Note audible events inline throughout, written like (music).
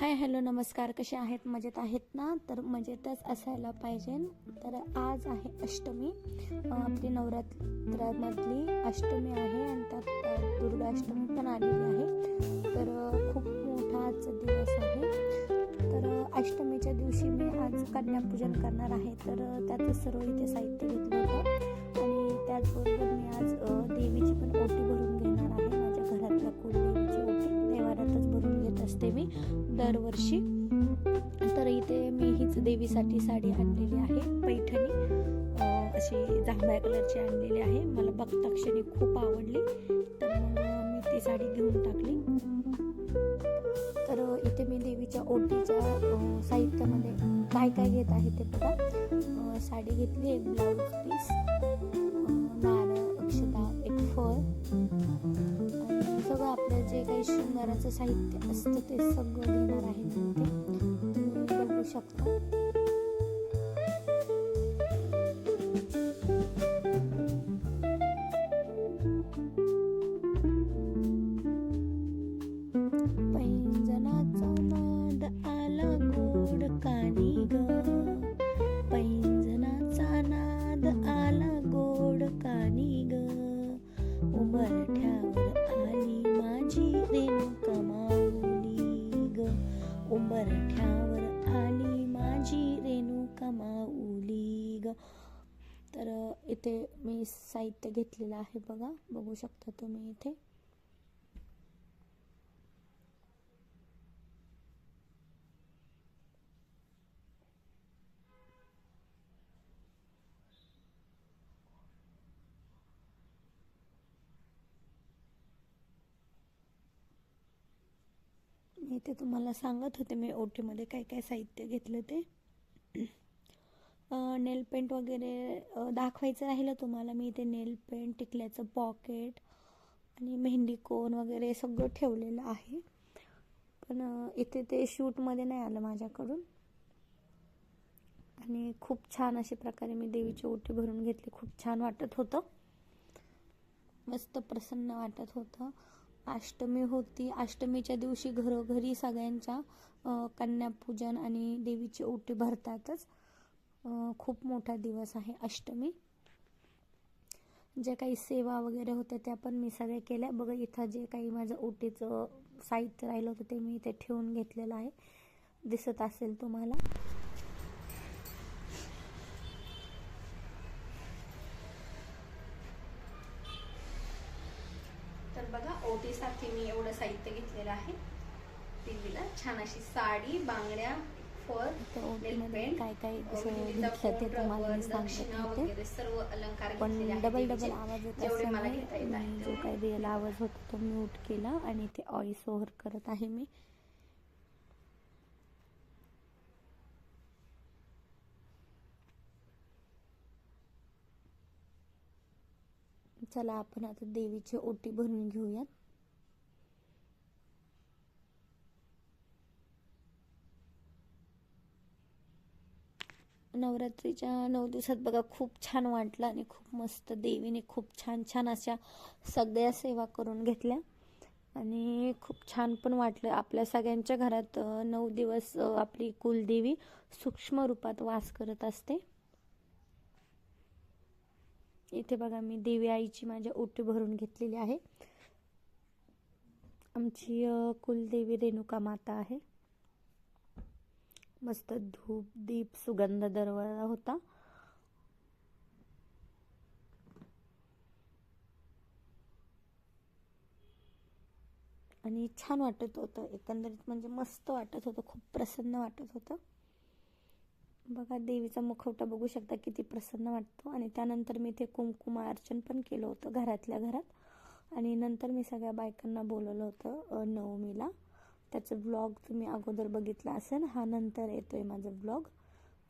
Hi hello नमस्कार. कसे आहेत? मजेत आहेत ना? तर मजेतच असायला पाहिजे. तर आज आहे अष्टमी. आपली नवरात्रामधली अष्टमी आहे आणि त्यात दुर्गाष्टमी पण आलेली आहे. तर खूप मोठा आजचा दिवस आहे. तर अष्टमीच्या दिवशी मी आज कन्यापूजन करणार आहे. तर त्याचं सर्व इथे साहित्य घेतलं होतं. आणि त्याचबरोबर मी आज देवीची पण ओटी भरून घेतली असते मी दरवर्षी. तर इथे मी हीच देवीसाठी साडी आणलेली आहे पैठणी. अशी जांभळ्या कलरची आणलेली आहे. मला बघता क्षणी खूप आवडली. तर मी ती साडी घेऊन टाकली. तर इथे मी देवीच्या ओटीच्या साहित्यामध्ये काय काय घेत आहे ते बघा. साडी घेतली एक ब्लाऊज पीस. काही शृंगाराचं साहित्य असतं ते सगळं घेणार आहे मी तुम्ही बघू शकता. इथे मी साहित्य घेतलेलं आहे बघा. बघू शकता तुम्ही इथे. मी ते तुम्हाला सांगत होते मी ओटीमध्ये काय काय साहित्य घेतलं ते. नेल पेंट वगैरे दाखवायचं राहिलं तुम्हाला मी इथे नेल पेंट टिकल्याचं पॉकेट आणि मेहंदी कोन वगैरे सगळं ठेवलेलं आहे. पण इथे ते शूटमध्ये नाही आलं माझ्याकडून. आणि खूप छान अशा प्रकारे मी देवीची ओटी भरून घेतली. खूप छान वाटत होतं. मस्त प्रसन्न वाटत होतं. अष्टमी होती. अष्टमीच्या दिवशी घरोघरी सगळ्यांच्या कन्यापूजन आणि देवीची ओटी भरतातच. खूप मोठा दिवस आहे अष्टमी. ज्या काही सेवा वगैरे होत्या त्या पण मी सगळ्या केल्या. बघा इथं जे काही माझं ओटीचं साहित्य राहिलं होतं ते मी इथे ठेवून घेतलेलं आहे. दिसत असेल तुम्हाला. तर बघा ओटीसाठी मी एवढं साहित्य घेतलेलं आहे. देवीला छान अशी साडी बांगड्या तर ओटीमध्ये नेलपेंट, काय काय घेतलं ते तुम्हाला मी सांगत होते. वगैरे सर्व अलंकार पण डबल. डबल आवाज येत असल्यामुळे जो. काही रिअल आवाज होता तो म्यूट केला आणि ते ऑइस ओव्हर करत आहे मी चला आपण आता देवीची ओटी भरून घेऊयात नवरात्रीच्या नऊ दिवसात बघा खूप छान वाटलं आणि खूप मस्त देवीने खूप छान छान अशा सगळ्या सेवा करून घेतल्या. आणि खूप छान पण वाटलं. आपल्या सगळ्यांच्या घरात नऊ दिवस आपली कुलदेवी सूक्ष्म रूपात वास करत असते. इथे बघा मी देवी आईची माझ्या ओटी भरून घेतलेली आहे. आमची कुलदेवी रेणुका माता आहे. मस्त धूप दीप सुगंध दरवळला होता. आणि छान वाटत होतं. एकंदरीत म्हणजे मस्त वाटत होतं. खूप प्रसन्न वाटत होतं. बघा देवीचा मुखवटा बघू शकता किती प्रसन्न वाटतो. आणि त्यानंतर मी ते कुमकुम अर्चन पण केलं होतं घरातल्या घरात. आणि नंतर मी सगळ्या बायकांना बोलवलं होतं नवमीला. त्याचं ब्लॉग तुम्ही अगोदर बघितला असेल हा नंतर येतोय माझा ब्लॉग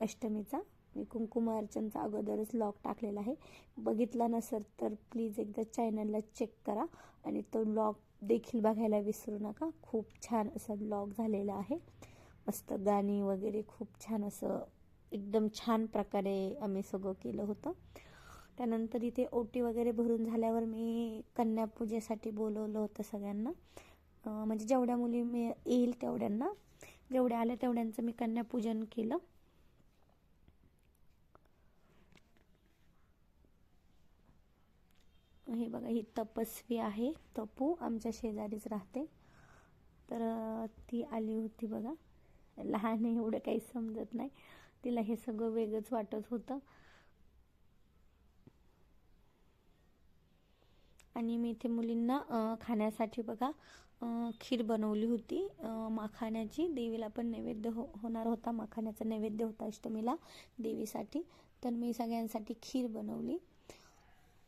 अष्टमीचा. मी कुंकुमार्चनचा अगोदरच ब्लॉग टाकलेला आहे. बघितला नसेल तर प्लीज एकदा चॅनलला चेक करा. आणि तो ब्लॉग देखील बघायला विसरू नका. खूप छान असा ब्लॉग झालेला आहे. मस्त गाणी वगैरे खूप छान असं एकदम छान प्रकारे आम्ही सगळं केलं होतं. त्यानंतर इथे ओटी वगैरे भरून झाल्यावर मी कन्यापूजेसाठी बोलवलं होतं सगळ्यांना. म्हणजे जेवढ्या मुली मी येईल तेवढ्यांना जेवढ्या आल्या तेवढ्यांचं मी कन्यापूजन केलं. हे बघा ही तपस्वी आहे तपू आमच्या शेजारीच राहते. तर ती आली होती बघा. लहान आहे एवढं काही समजत नाही. तिला हे सगळं वेगळंच वाटत होतं. आणि मी इथे मुलींना खाण्यासाठी बघा खीर बनवली होती. माखाण्याची. देवीला पण नैवेद्य हो होणार होता. माखाण्याचा नैवेद्य होता अष्टमीला देवीसाठी. तर मी सगळ्यांसाठी खीर बनवली.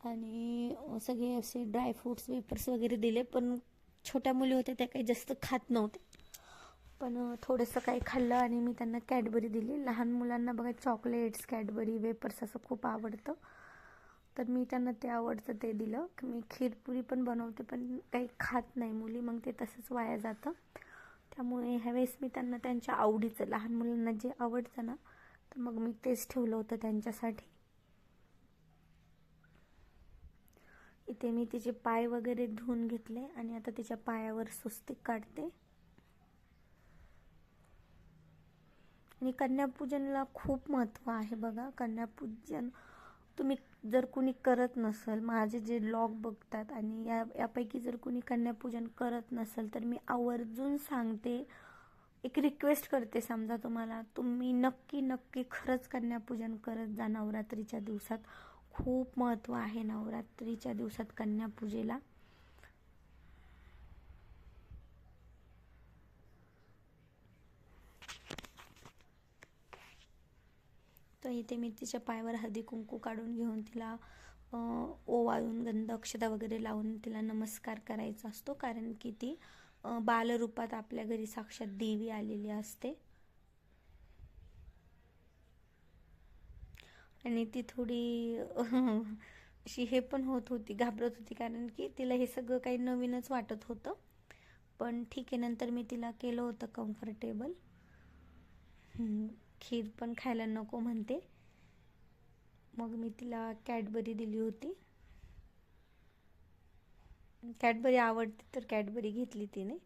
आणि सगळे असे ड्रायफ्रूट्स वेपर्स वगैरे दिले. पण छोट्या मुली होत्या त्या काही जास्त खात नव्हत्या. पण थोडंसं काही खाल्लं आणि मी त्यांना कॅडबरी दिली. लहान मुलांना बघा चॉकलेट्स कॅडबरी वेपर्स असं खूप आवडतं. तर मी त्यांना ते आवडतं ते दिलं. मी खीरपुरी पण बनवते पण काही खात नाही मुली मग ते तसंच वाया जातं. त्यामुळे ह्यावेळेस मी त्यांना त्यांच्या आवडीचं लहान मुलांना जे आवडतं ना तर मग मी तेच ठेवलं होतं त्यांच्यासाठी. इथे मी तिचे पाय वगैरे धुवून घेतले आणि आता तिच्या पायावर स्वस्तिक काढते. आणि कन्यापूजनला खूप महत्त्व आहे बघा. कन्यापूजन तुम्ही जर कुणी करत नसेल माझे जे लॉग बघतात आणि या यापैकी जर कुणी कन्यापूजन करत नसेल तर मी आवर्जून सांगते एक रिक्वेस्ट करते समजा तुम्हाला तुम्ही नक्की नक्की खरंच कन्यापूजन करत जा नवरात्रीच्या दिवसात. खूप महत्त्व आहे नवरात्रीच्या दिवसात कन्यापूजेला. तर इथे मी तिच्या पायावर हळदी कुंकू काढून घेऊन तिला ओवाळून गंध अक्षता वगैरे लावून तिला नमस्कार करायचा असतो. कारण की ती बालरूपात आपल्या घरी साक्षात देवी आलेली असते. आणि ती थोडी (laughs) अशी हे पण होत होती घाबरत होती. कारण की तिला हे सगळं काही नवीनच वाटत होतं. पण ठीक आहे नंतर मी तिला केलं होतं कम्फर्टेबल खीर पण खायला नको म्हणते. मग मी तिला कॅडबरी दिली होती. कॅडबरी आवडते तर कॅडबरी घेतली तिने.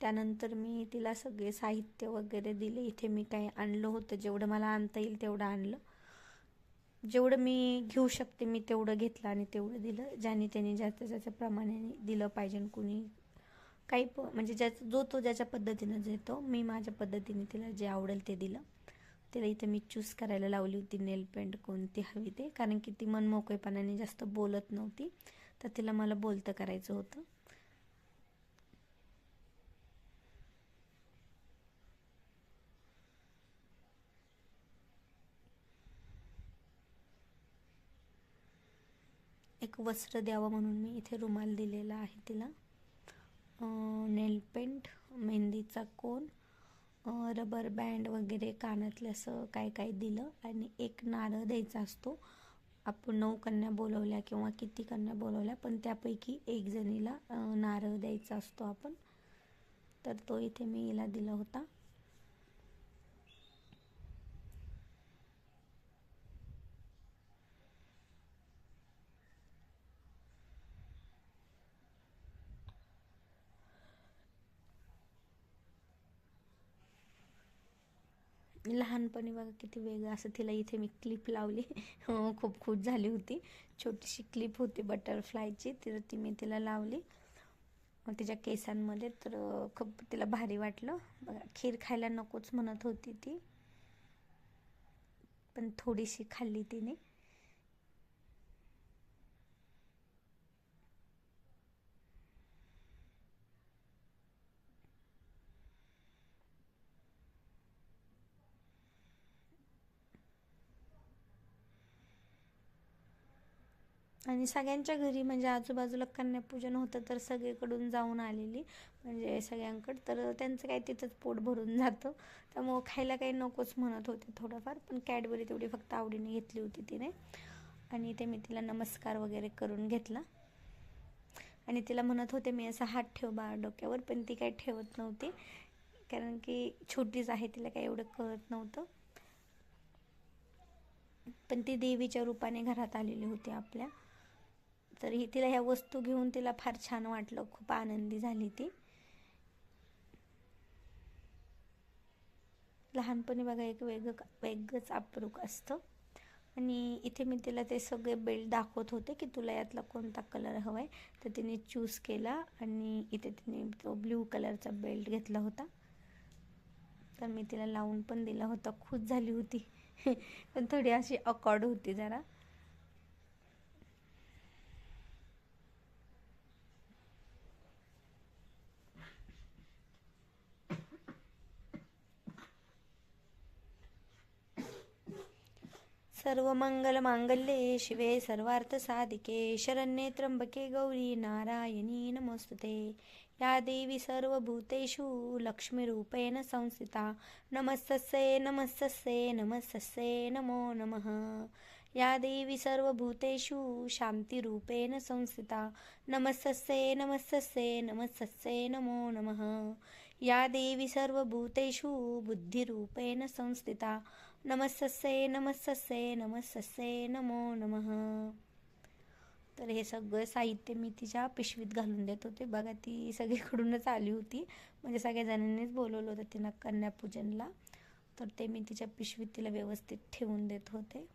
त्यानंतर मी तिला सगळे साहित्य वगैरे दिले. इथे मी काही आणलं होतं. जेवढं मला आणता येईल तेवढं आणलं. जेवढं मी घेऊ शकते मी तेवढं घेतलं आणि तेवढं दिलं. ज्याने त्याने ज्याच्या ज्याच्या प्रमाणे दिलं पाहिजे कुणी काही प म्हणजे ज्याचा जो तो ज्याच्या पद्धतीनं देतो मी माझ्या पद्धतीने तिला जे आवडेल ते दिलं. तिला इथे मी चूज करायला लावली होती नेल पेंट कोणती हवी ते कारण की ती मनमोकळेपणाने जास्त बोलत नव्हती. तर तिला मला बोलतं करायचं होतं. एक वस्त्र द्यावं म्हणून मी इथे रुमाल दिलेला आहे तिला. नेलपेंट मेहंदीचा कोन रबर बँड वगैरे कानातलं असं काय काय दिलं आणि एक नारळ द्यायचा असतो. आपण नऊ कन्या बोलवल्या किंवा किती कन्या बोलवल्या पण त्यापैकी एक जणीला नारळ द्यायचा असतो आपण. तर तो इथे मी हिला दिला होता. लहानपणी बघा किती वेगळं असं तिला इथे मी क्लिप लावली. अं, खूप खुश झाली होती. छोटीशी क्लिप होती बटरफ्लायची तर ती मी तिला लावली. तिच्या केसांमध्ये तर खूप तिला भारी वाटलं. बघा खीर खायला नकोच म्हणत होती ती. पण थोडीशी खाल्ली तिने. आणि सगळ्यांच्या घरी म्हणजे आजूबाजूला कन्यापूजन होतं तर सगळीकडून जाऊन आलेली. म्हणजे सगळ्यांकडं. तर त्यांचं काय तिथंच पोट भरून जातं. त्यामुळं खायला काही नकोच म्हणत होते थोडंफार. पण कॅडबरी तेवढी फक्त आवडीने घेतली होती तिने. आणि ते मी तिला नमस्कार वगैरे करून घेतला. आणि तिला म्हणत होते मी असा हात ठेव बा डोक्यावर. पण ती काही ठेवत नव्हती. कारण की छोटीच आहे तिला काही एवढं कळत नव्हतं. पण ती देवीच्या रूपाने घरात आलेली होती आपल्या. तर ही तिला ह्या वस्तू घेऊन तिला फार छान वाटलं. खूप आनंदी झाली ती. लहानपणी बघा एक वेग वेगळंच अप्रूप असतं. आणि इथे मी तिला ते सगळे बेल्ट दाखवत होते की तुला यातला कोणता कलर हवा आहे तर तिने चूज केला आणि इथे तिने तो ब्ल्यू कलरचा बेल्ट घेतला होता. तर मी तिला लावून पण दिला होता. खुश झाली होती. (laughs) पण थोडी अशी अकॉर्ड होती जरा. सर्व मंगल मांगल्ये शिवे सर्वार्थ साधिके शरण्ये त्र्यंबके गौरी नारायणी नमोस्तुते। या देवी सर्वभूतेषु लक्ष्मीरूपेण संस्थिता। नमस्तस्ये नमस्तस्ये नमस्तस्ये नमो नमः। या देवी सर्वभूतेषु शान्तिरूपेण संस्थिता। नमस्तस्ये नमस्तस्ये नमस्तस्ये नमो नमः। या देवी सर्वभूतेषु बुद्धिरूपेण संस्थिता। नमस्तस्ये नमस्तस्ये नमस्तस्ये नमो नमः तर हे सगळं साहित्य मी तिच्या पिशवीत घालून देत होते. बघा ती सगळीकडूनच आली होती. म्हणजे सगळ्या जणांनीच बोलवलं होतं तिनं कन्यापूजनला. तर ते मी तिच्या पिशवीत तिला व्यवस्थित ठेवून देत होते.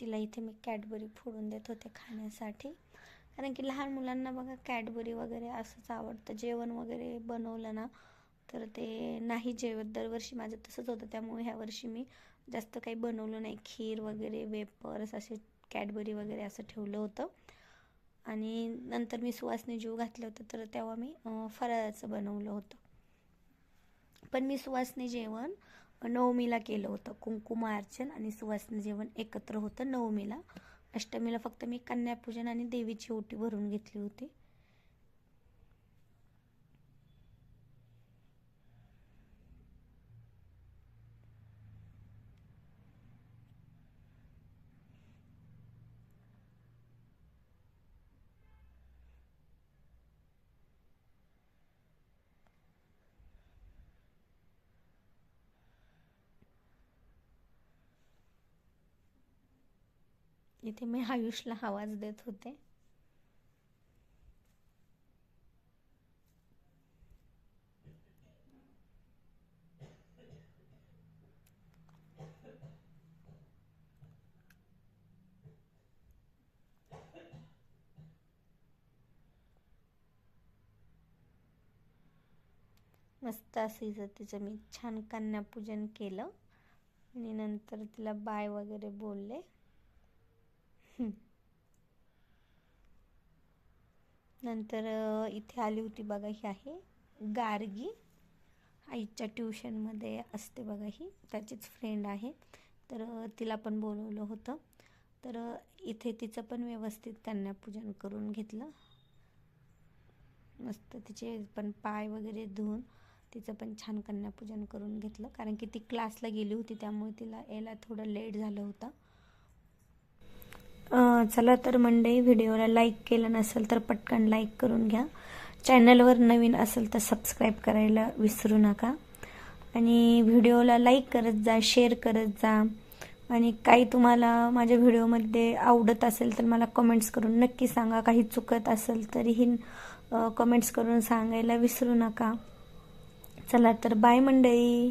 तिला इथे मी कॅडबरी फोडून देत होते खाण्यासाठी. कारण की लहान मुलांना बघा कॅडबरी वगैरे असंच आवडतं. जेवण वगैरे बनवलं ना तर ते नाही जेवत. दरवर्षी माझं तसंच होतं. त्यामुळे ह्या वर्षी मी जास्त काही बनवलं नाही. खीर वगैरे वेपर्स असे कॅडबरी वगैरे असं ठेवलं होतं. आणि नंतर मी सुवासने जीव घातलं होतं तर तेव्हा मी फराळाचं बनवलं होतं. पण मी सुवासने जेवण नवमीला केलं होतं. कुंकुमार्चन आणि सुवासन जेवण एकत्र होतं नवमीला. अष्टमीला फक्त मी कन्यापूजन आणि देवीची ओटी भरून घेतली होती. इथे मी आयुषला आवाज देत होते. मस्त असं तिचं मी छान कन्यापूजन केलं. आणि नंतर तिला बाय वगैरे बोलले. नंतर इथे आली होती बघा ही आहे. गार्गी. आईच्या ट्युशनमध्ये असते बघा ही. त्याचीच फ्रेंड आहे. तर तिला पण बोलवलं होतं. तर इथे तिचं पण व्यवस्थित कन्यापूजन करून घेतलं. मस्त तिचे पण पाय वगैरे धुवून तिचं पण छान कन्यापूजन करून घेतलं. कारण की ती क्लासला गेली होती त्यामुळे तिला यायला थोडं लेट झालं होतं. चला तर मंडळी व्हिडिओला लाईक केलं नसेल तर पटकन लाईक करून घ्या. चॅनलवर नवीन असेल तर सबस्क्राईब करायला विसरू नका. आणि व्हिडिओला लाईक करत जा शेअर करत जा. आणि काही तुम्हाला माझ्या व्हिडिओमध्ये आवडत असेल तर मला कमेंट्स करून नक्की सांगा. काही चुकत असेल तरीही कमेंट्स करून सांगायला विसरू नका. चला तर बाय मंडळी.